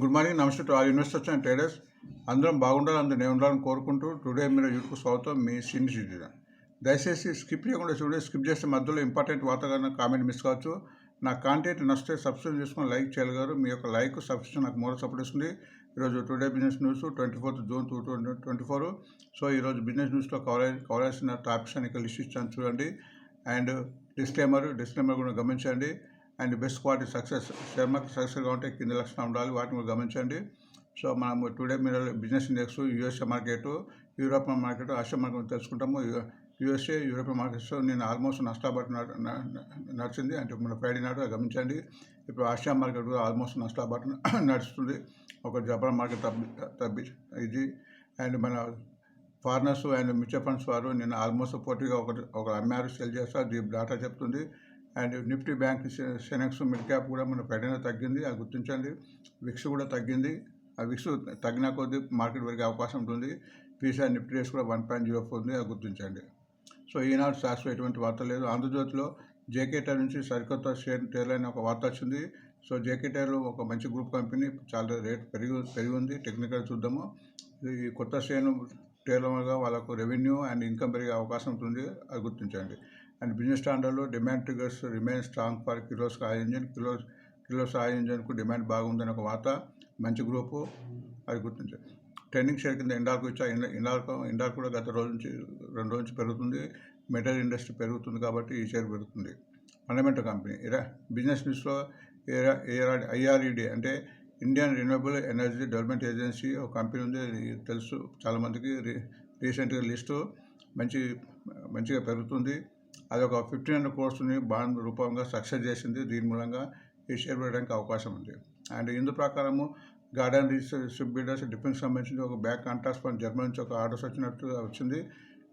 Good morning నమస్తే to all investors and traders అందరం బాగుండాలి అందరూ నేను ఉండాలని కోరుకుంటూ టుడే మీరు యూట్యూబ్ స్వాగతం. మీ సీనియర్ సిటిజన్. దయచేసి స్కిప్ చేయకుండా చూడండి స్కిప్ చేస్తే మధ్యలో ఇంపార్టెంట్ వాతావరణం కామెంట్ మిస్ కావచ్చు. నా కాంటెంట్ నచ్చితే సబ్స్క్రైబ్ చేసుకొని లైక్ చేయగలరు. మీ యొక్క లైక్ సబ్స్క్రిప్షన్ నాకు మోర సపోర్ట్ ఇస్తుంది ఈరోజు today business news twenty fourth June two twenty four. So ఈరోజు బిజినెస్ న్యూస్లో కవర్ కవరాల్సిన టాపిక్స్ అని ఇక్కడ లిస్ట్ ఇచ్చాను చూడండి. అండ్ డిస్క్లైమర్ డిస్క్లైమర్ కూడా గమనించండి. And best quality success share market సక్సెస్గా ఉంటే కింద లక్షణాలు ఉండాలి. వాటిని గమనించండి. సో మనం టుడే మీరు business index USA market European market Asia market తెలుసుకుంటాము. యూఎస్ఏ యూరోపియన్ మార్కెట్స్ నేను ఆల్మోస్ట్ నష్టాబాటు నడిచింది. అంటే మన ఫ్రైడే నాడు గమనించండి. ఇప్పుడు ఆసియా మార్కెట్ కూడా ఆల్మోస్ట్ నష్టాబాటు నడుస్తుంది. ఒక జపాన్ మార్కెట్ తప్పి తప్పి ఇది. అండ్ మన ఫారినర్స్ అండ్ మ్యూచువల్ ఫండ్స్ వారు నేను ఆల్మోస్ట్ పోటీగా ఒకటి ఒక అమ్మారు సెల్ చేస్తారు. దీని డాటా చెప్తుంది. And Nifty bank Sensex mid cap కూడా మన పైన తగ్గింది అది గుర్తించండి. విక్స్ కూడా తగ్గింది. ఆ విక్స్ తగ్గిన కొద్దీ మార్కెట్ పెరిగే అవకాశం ఉంటుంది. పీసీఆర్ నిఫ్టీ రేస్ కూడా వన్ పాయింట్ జీరో ఫోర్ ఉంది అది గుర్తించండి. సో ఈనాడు శాస్త్రం ఎటువంటి వార్త లేదు. ఆంధ్రజ్యోతిలో జేకే నుంచి సరికొత్త షేర్ టైర్ అనే ఒక వార్త వచ్చింది. సో జేకే టైర్లో ఒక మంచి గ్రూప్ కంపెనీ చాలా రేట్ పెరిగి పెరిగి ఉంది. టెక్నికల్ చూద్దాము. ఈ కొత్త షేర్ టైర్ల వల్ల వాళ్ళకు రెవెన్యూ అండ్ ఇన్కమ్ పెరిగే అవకాశం ఉంటుంది అది గుర్తించండి. And business స్టాండర్డ్లో demand triggers remain strong for kilos oil engine kilo kilos oil ఇంజన్కు demand బాగుందని ఒక వార్త మంచి గ్రూపు అది గుర్తించారు ట్రెండింగ్ షేర్ కింద ఇండాల్కు ఇచ్చా ఇండాల్కు ఇండాల్ కూడా గత రోజు నుంచి రెండు రోజు నుంచి పెరుగుతుంది మెటల్ ఇండస్ట్రీ పెరుగుతుంది కాబట్టి ఈ షేర్ పెరుగుతుంది. ఫండమెంటల్ కంపెనీ ఇరా బిజినెస్ న్యూస్లో ఐఆర్ఈడి అంటే Indian renewable energy development agency ఒక కంపెనీ ఉంది తెలుసు చాలామందికి రీ రీసెంట్గా లిస్టు మంచి మంచిగా పెరుగుతుంది. అది ఒక ఫిఫ్టీన్ హండ్రెడ్ కోర్స్ని బాండ్ రూపంగా సక్సెస్ చేసింది. దీని మూలంగా ఈ షేర్ పెట్టడానికి అవకాశం ఉంది. అండ్ ఇందు ప్రకారము garden reach ship builders defence సంబంధించి ఒక బ్యాక్ కాంట్రాక్ట్ ఫండ్ జర్మనీ నుంచి ఒక ఆర్డర్స్ వచ్చినట్టు వచ్చింది.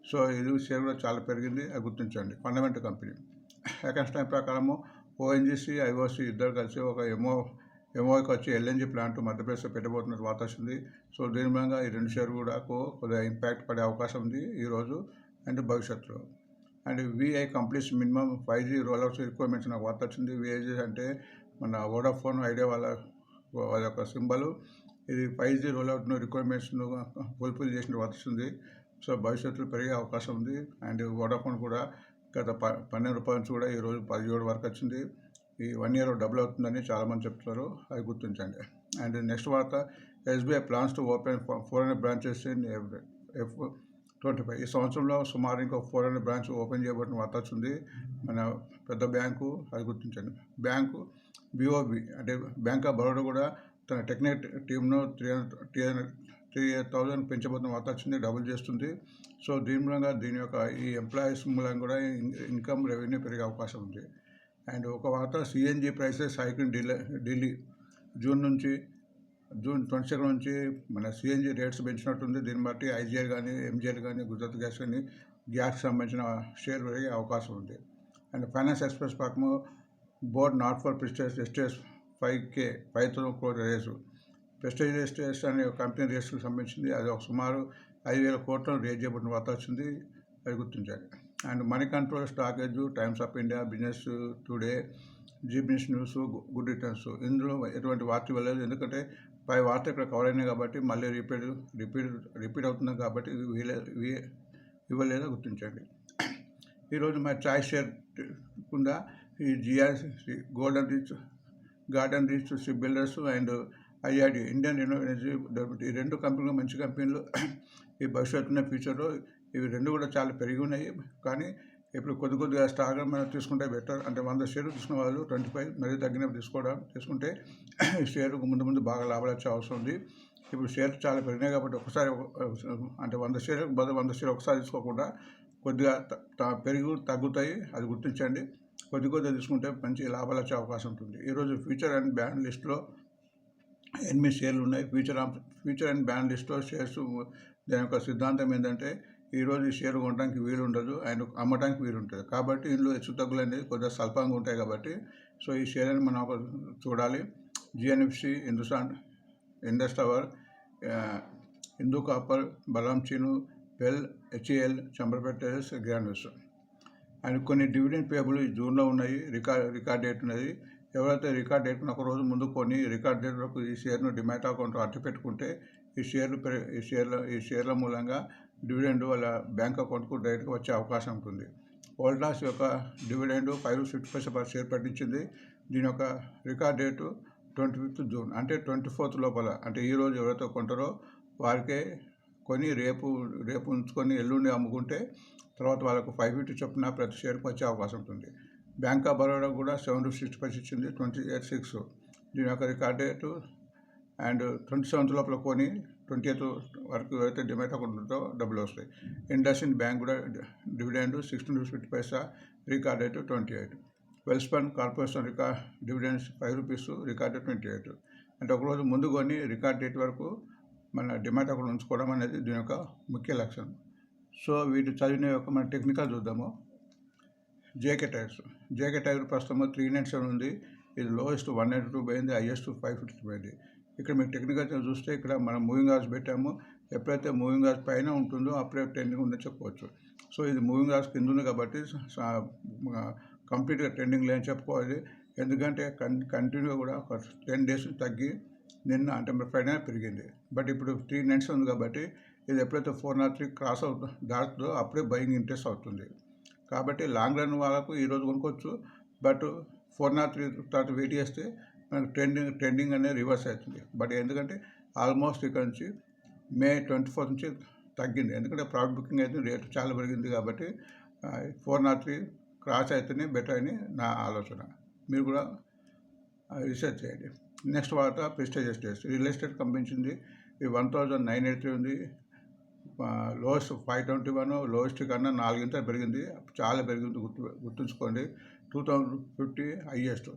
సో ఇది షేర్ కూడా చాలా పెరిగింది. అది గుర్తించండి. ఫండమెంటల్ కంపెనీ సెకండ్ టైం ప్రకారము ఓఎన్జీసీ ఐఓసి ఇద్దరు కలిసి ఒక ఎంఓ ఎంఓకి వచ్చి ఎల్ఎన్జీ ప్లాంట్ మధ్యప్రదేశ్లో పెట్టబోతున్నట్టు వార్త వచ్చింది. సో దీని మూలంగా ఈ రెండు షేర్ కూడా కొద్దిగా ఇంపాక్ట్ పడే అవకాశం ఉంది ఈరోజు అండ్ భవిష్యత్తులో. And VI completes minimum five G rollouts requirements నాకు వార్త వచ్చింది. విఐజీ అంటే మన వోడాఫోన్ ఐడియా వాళ్ళ వాళ్ళ యొక్క సింబల్. ఇది ఫైవ్ జీ రోల్అవుట్ను రిక్వైర్మెంట్స్ను ఫుల్ఫిల్ చేసిన వార్త వచ్చింది. సో భవిష్యత్తులో పెరిగే అవకాశం ఉంది. అండ్ వోడాఫోన్ కూడా గత ప పన్నెండు రూపాయల నుంచి కూడా ఈరోజు పదిహేడు వరకు వచ్చింది. ఈ వన్ ఇయర్ డబుల్ అవుతుందని చాలామంది చెప్తున్నారు. అది గుర్తించండి. అండ్ నెక్స్ట్ వార్త SBI plans to open four hundred branches in F twenty five. ఈ సంవత్సరంలో సుమారు ఇంకో ఫోర్ హండ్రెడ్ బ్రాంచ్ ఓపెన్ చేయబడిన వార్త వచ్చింది మన పెద్ద బ్యాంకు అది గుర్తించండి. బ్యాంకు బిఓబి అంటే బ్యాంక్ ఆఫ్ బరోడా కూడా తన టెక్నిక్ టీంను త్రీ త్రీ త్రీ థౌజండ్ పెంచబోతున్న వార్త వచ్చింది డబుల్ చేస్తుంది. సో దీని మూలంగా దీని యొక్క ఈ ఎంప్లాయీస్ మూలంగా కూడా ఇన్కమ్ రెవెన్యూ పెరిగే అవకాశం ఉంది. అండ్ ఒక వార్త CNG prices hiking Delhi Delhi June నుంచి జూన్ ట్వంటీ సెకండ్ నుంచి మన సిఎన్జి రేట్స్ పెంచినట్టుంది. దీన్ని బట్టి ఐజీఆర్ కానీ ఎంజీఎల్ కానీ గుజరాత్ గ్యాస్ కానీ గ్యాస్కి సంబంధించిన షేర్ పెరిగే అవకాశం ఉంది. And finance express పక్కము board not for Prestige Estates five K five thousand కోట్ల రేసు. ప్రెస్టేజ్ ఎస్టేస్ అనే కంపెనీ రేసుకు సంబంధించింది. అది ఒక సుమారు ఐదు వేల కోట్లను రేజ్ చేయబడిన వార్త వచ్చింది. అది గుర్తించాలి. And money control స్టాకేజ్ Times of India business today GBS news good returns ఇందులో ఎటువంటి వార్త ఇవ్వలేదు. ఎందుకంటే పై వార్త ఇక్కడ కవర్ అయినాయి కాబట్టి మళ్ళీ రిపీట్ రిపీట్ రిపీట్ అవుతుంది కాబట్టి ఇది వీలే ఇవ్వలేదా గుర్తించండి. ఈరోజు మా చాయ్స్ షేర్ కింద ఈ GR golden reach Garden Reach Shipbuilders and IRD Indian renew energy development ఈ రెండు కంపెనీలు మంచి కంపెనీలు ఈ భవిష్యత్తున్న ఫ్యూచర్లో ఇవి రెండు కూడా చాలా పెరిగి ఉన్నాయి. కానీ ఇప్పుడు కొద్ది కొద్దిగా స్టాక్ మనం తీసుకుంటే బెటర్. అంటే వంద షేర్లు తీసుకున్న వాళ్ళు ట్వంటీ ఫైవ్ మరీ తగ్గినప్పుడు తీసుకోవడం తీసుకుంటే ఈ షేర్కు ముందు ముందు బాగా లాభాలు వచ్చే అవసరం ఉంది. ఇప్పుడు షేర్లు చాలా పెరిగినాయి కాబట్టి ఒకసారి అంటే వంద షేర్లకు బదులు వంద షేర్లు ఒకసారి తీసుకోకుండా కొద్దిగా పెరుగు తగ్గుతాయి అది గుర్తించండి. కొద్ది కొద్దిగా తీసుకుంటే మంచి లాభాలు వచ్చే అవకాశం ఉంటుంది. ఈరోజు ఫ్యూచర్ అండ్ బ్యాండ్ లిస్ట్లో ఎనిమిది షేర్లు ఉన్నాయి. ఫ్యూచర్ ఫ్యూచర్ అండ్ బ్యాండ్ లిస్ట్లో షేర్స్ దాని యొక్క సిద్ధాంతం ఏంటంటే ఈరోజు ఈ షేర్ కొనడానికి వీలు ఉండదు అండ్ అమ్మడానికి వీలు ఉంటుంది కాబట్టి ఇందులో హెచ్చు తగ్గులు అనేది కొద్దిగా స్వల్పంగా ఉంటాయి కాబట్టి సో ఈ షేర్ అని మనం ఒక చూడాలి. GNFC Hindustan Indus tower Hindu copper బలాం చీను పెల్ హెచ్ఏఎల్ చంబర్పేట గ్రాండ్ అండ్ కొన్ని డివిడెండ్ పేబుల్ ఈ జూన్లో ఉన్నాయి రికార్డ్ రికార్డ్ డేట్ ఉన్నది. ఎవరైతే రికార్డ్ డేట్ ఒక రోజు ముందు కొని రికార్డ్ డేట్ వరకు ఈ షేర్ను డిమాట్ అకౌంట్ అట్టి పెట్టుకుంటే ఈ షేర్లు ఈ షేర్ల ఈ షేర్ల మూలంగా డివిడెండ్ వాళ్ళ బ్యాంక్ అకౌంట్కు డైరెక్ట్గా వచ్చే అవకాశం ఉంటుంది. ఓల్డాస్ యొక్క dividend five fifty paisa per share ప్రకటించింది దీని యొక్క record date twenty fifth June అంటే ట్వంటీ ఫోర్త్ లోపల అంటే ఈ రోజు ఎవరైతే కొంటారో వారికే కొని రేపు రేపు ఉంచుకొని ఎల్లుండి అమ్ముకుంటే తర్వాత వాళ్ళకు ఫైవ్ ఫిఫ్టీ చొప్పున ప్రతి షేర్కి వచ్చే అవకాశం ఉంటుంది. బ్యాంక్ ఆఫ్ బరోడా కూడా సెవెన్ సిక్స్టీ పైస్ ఇచ్చింది ట్వంటీ ఎయిట్ సిక్స్. దీని యొక్క record date and twenty seventh లోపల కొని ట్వంటీ ఎయిత్ వరకు అయితే డిమాట్ అకౌంట్ ఉంటుందో డబ్బులు వస్తాయి. ఇండస్ ఇండ్ బ్యాంక్ కూడా dividend sixteen rupees fifty paisa record date twenty eight. Welspun corporation record dividends five rupees record twenty eight. అంటే ఒకరోజు ముందు కొని రికార్డ్ డేట్ వరకు మన డిమాట్ అకౌంట్ ఉంచుకోవడం అనేది దీని యొక్క ముఖ్య లక్షణం. సో వీటి చదివిన యొక్క మన టెక్నికల్ చూద్దాము. JK tyres. జేకే టైర్ ప్రస్తుతం త్రీ నైన్ సెవెన్ ఉంది. ఇది లోయెస్ట్ వన్ నైంటీ టూ పోయింది హైయెస్ట్ ఫైవ్ ఫిఫ్టీ పోయింది. ఇక్కడ మీకు టెక్నికల్ చూస్తే ఇక్కడ మనం మూవింగ్ అవర్స్ పెట్టాము. ఎప్పుడైతే మూవింగ్ అవర్స్ పైన ఉంటుందో అప్పుడే ట్రెండింగ్ ఉందని చెప్పవచ్చు. సో ఇది మూవింగ్ అవర్స్ కింద ఉంది కాబట్టి కంప్లీట్గా ట్రెండింగ్ లేని చెప్పుకోవాలి. ఎందుకంటే కన్ కంటిన్యూగా కూడా ఒక టెన్ డేస్ తగ్గి నిన్న అంటే మరి ఫ్రైడే పెరిగింది. బట్ ఇప్పుడు త్రీ నైన్స్ ఉంది కాబట్టి ఇది ఎప్పుడైతే ఫోర్ నాట్ త్రీ క్రాస్ అవుతుందో దాటుతుందో అప్పుడే బయింగ్ ఇంట్రెస్ట్ అవుతుంది. కాబట్టి లాంగ్ రన్ వాళ్ళకు ఈరోజు కొనుక్కోవచ్చు. బట్ ఫోర్ నాట్ త్రీ తర్వాత వెయిట్ చేస్తే ట్రెండింగ్ ట్రెండింగ్ అనేది రివర్స్ అవుతుంది. బట్ ఎందుకంటే ఆల్మోస్ట్ ఇక్కడ నుంచి మే ట్వంటీ ఫోర్ నుంచి తగ్గింది. ఎందుకంటే ప్రాఫిట్ బుకింగ్ అయితే రేటు చాలా పెరిగింది కాబట్టి ఫోర్ నాట్ త్రీ క్రాస్ అయితేనే బెటర్ అని నా ఆలోచన. మీరు కూడా రీసెర్చ్ చేయండి. నెక్స్ట్ వార్త ప్రెస్టేజ్ ఎస్టేట్స్ రియల్ ఎస్టేట్ కంపించింది ఈ వన్ థౌజండ్ నైన్ ఎయిటీ ఉంది. Lowest five twenty one lowest కన్నా నాలుగింత పెరిగింది. చాలా పెరిగింది గుర్తు గుర్తుంచుకోండి. Two thousand fifty highest.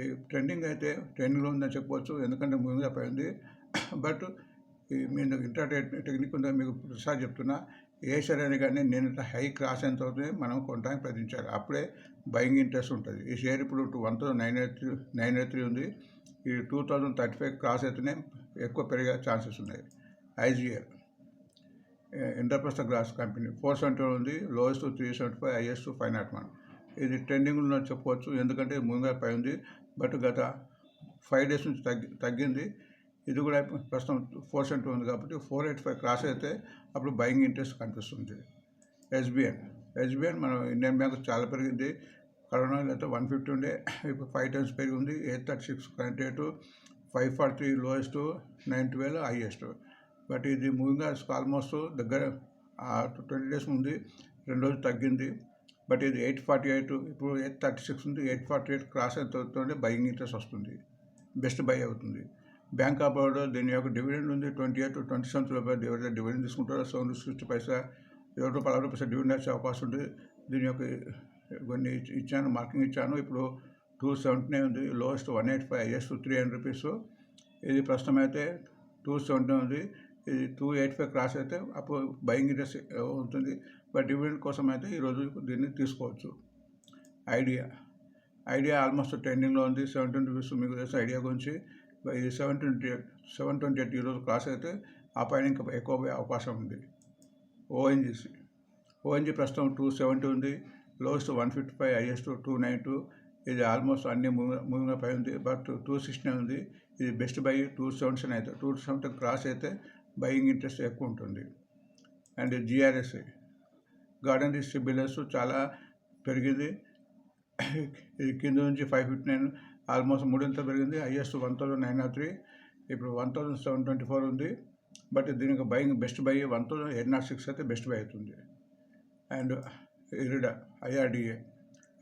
ఈ ట్రెండింగ్ అయితే ట్రెండింగ్లో ఉందని చెప్పవచ్చు ఎందుకంటే ముందుగా పోయింది. బట్ ఈ మీరు ఇంటర్ టెక్నిక్ ఉందని మీకు ప్రతిసారి చెప్తున్నా ఏ షేర్ కానీ నేను హై క్రాస్ ఎంత అవుతుంది మనం కొనడానికి ప్రయత్నించాలి. అప్పుడే బయింగ్ ఇంట్రెస్ట్ ఉంటుంది. ఈ షేర్ ఇప్పుడు two one thousand nine eight three nine eight three ఉంది. ఈ two thousand thirty five cross అయితేనే ఎక్కువ పెరిగే ఛాన్సెస్ ఉన్నాయి. IGL Indraprastha glass company four seventy ఉంది. Lowest three seventy five highest five nought one. ఇది ట్రెండింగ్లో చెప్పవచ్చు ఎందుకంటే ముందుగా పై ఉంది. బట్ గత ఫైవ్ డేస్ నుంచి తగ్గి తగ్గింది. ఇది కూడా ప్రస్తుతం ఫోర్ సెవెంటీ ఉంది కాబట్టి ఫోర్ ఎయిట్ ఫైవ్ క్రాస్ అయితే అప్పుడు బయింగ్ ఇంట్రెస్ట్ కనిపిస్తుంది. ఎస్బీఐ ఎస్బీఐ మన ఇండియన్ బ్యాంక్ చాలా పెరిగింది. కరోనా అయితే వన్ ఫిఫ్టీ ఉండే ఇప్పుడు ఫైవ్ టైమ్స్ పెరిగి ఉంది eight thirty six current rate five forty three lowest nine twelve highest. But ఇది మూవింగ్ ఆల్మోస్ట్ దగ్గర ట్వంటీ డేస్ ఉంది రెండు రోజులు తగ్గింది. బట్ ఇది ఎయిట్ ఫార్టీ ఎయిట్ ఇప్పుడు ఎయిట్ థర్టీ సిక్స్ ఉంది ఎయిట్ ఫార్టీ ఎయిట్ క్రాస్ అవుతుంటే బయింగ్ ఇంట్రెస్ట్ వస్తుంది. బెస్ట్ బై అవుతుంది. బ్యాంక్ ఆఫ్ బరోడా దీని యొక్క డివిడెండ్ ఉంది ట్వంటీ ఎయిట్ ట్వంటీ సెవెంత్ లోపల డివిడెండ్ డివిడెండ్ తీసుకుంటారు సెవెన్ సిక్స్టీ పైసా ఏడు రూపాయలు అరవై పైసా డివిడెండ్ వచ్చే అవకాశం ఉంది. దీని యొక్క కొన్ని ఇచ్చాను మార్కింగ్ ఇచ్చాను. ఇప్పుడు టూ సెవెంటీ ఉంది lowest one eight five highest three hundred rupees. ఇది ప్రస్తుతం అయితే టూ సెవెంటీ ఉంది. ఇది టూ ఎయిట్ ఫైవ్ క్రాస్ అయితే అప్పుడు బయింగ్ ఇంట్రెస్ట్ ఉంటుంది బట్ డివిడెండ్ కోసం అయితే ఈరోజు దీన్ని తీసుకోవచ్చు. ఐడియా. ఐడియా ఆల్మోస్ట్ ట్రెండింగ్లో ఉంది. సెవెంటీన్ రూపీస్ మీకు తెలిసిన ఐడియా గురించి. ఇది seven twenty seven twenty eight ఈరోజు క్రాస్ అయితే ఆ పైన ఇంకా ఎక్కువ పోయే అవకాశం ఉంది. ఓఎన్జీసీ ఓఎన్జీ ప్రస్తుతం టూ సెవెంటీ ఉంది. Lowest one fifty five highest two nine two ఇది ఆల్మోస్ట్ అన్ని మూవింగ్ పై ఉంది. బట్ టూ సిక్స్టీ ఉంది. ఇది బెస్ట్ బై టూ సెవెంటీ అయితే టూ సెవెంటీ క్రాస్ అయితే బయింగ్ ఇంట్రెస్ట్ ఎక్కువ ఉంటుంది. అండ్ జిఆర్ఎస్ఐ గార్డెన్ డిస్ట్రిబ్యూటర్స్ చాలా పెరిగింది. ఇది కింద నుంచి ఫైవ్ ఫిఫ్టీ నైన్ ఆల్మోస్ట్ మూడింత పెరిగింది. Highest one thousand nine nought three ఇప్పుడు one thousand seven twenty four ఉంది. బట్ దీనికి buying best buy one thousand eight nought six అయితే బెస్ట్ బై అవుతుంది. And IREDA IRDA.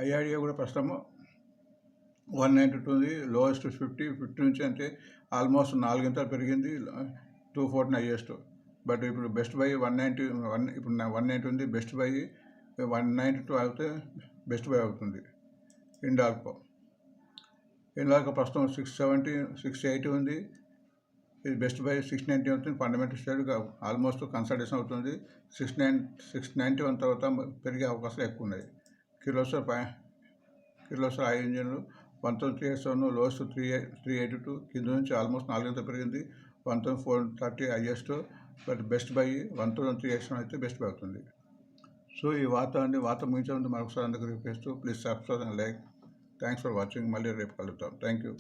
ఐఆర్డిఏ కూడా ప్రస్తుతము వన్ నైంటీ టూ ఉంది. లోయెస్ట్ ఫిఫ్టీ ఫిఫ్టీ నుంచి అంటే ఆల్మోస్ట్ నాలుగింతలు పెరిగింది. Two fourteen highest. బట్ ఇప్పుడు best buy one ninety one ఇప్పుడు వన్ నైంటీ ఉంది best buy one ninety two అయితే బెస్ట్ బై అవుతుంది. ఇండాల్కో. ఇండాల్కో ప్రస్తుతం సిక్స్ సెవెంటీ సిక్స్ ఎయిటీ ఉంది. ఇది బెస్ట్ బై సిక్స్ నైంటీ అవుతుంది ఫండమెంటల్ స్టేట్ ఆల్మోస్ట్ కన్సల్టేషన్ అవుతుంది. Six nine six ninety one తర్వాత పెరిగే అవకాశాలు ఎక్కువ ఉన్నాయి. కిర్లోసర్ పై కిర్లోసర్ ఐ ఇంజన్లు one thousand three eight seven lows three three eighty two కింద నుంచి ఆల్మోస్ట్ నాలుగింత పెరిగింది. One thousand four thirty highest but best buy one thousand three eight అయితే బెస్ట్ బై అవుతుంది. సో ఈ వార్త అండి వార్త ముగించే ముందు మరొకసారి అందరికీ request please subscribe and like. Thanks for watching. మళ్ళీ రేపు కలుద్దాం. Thank you.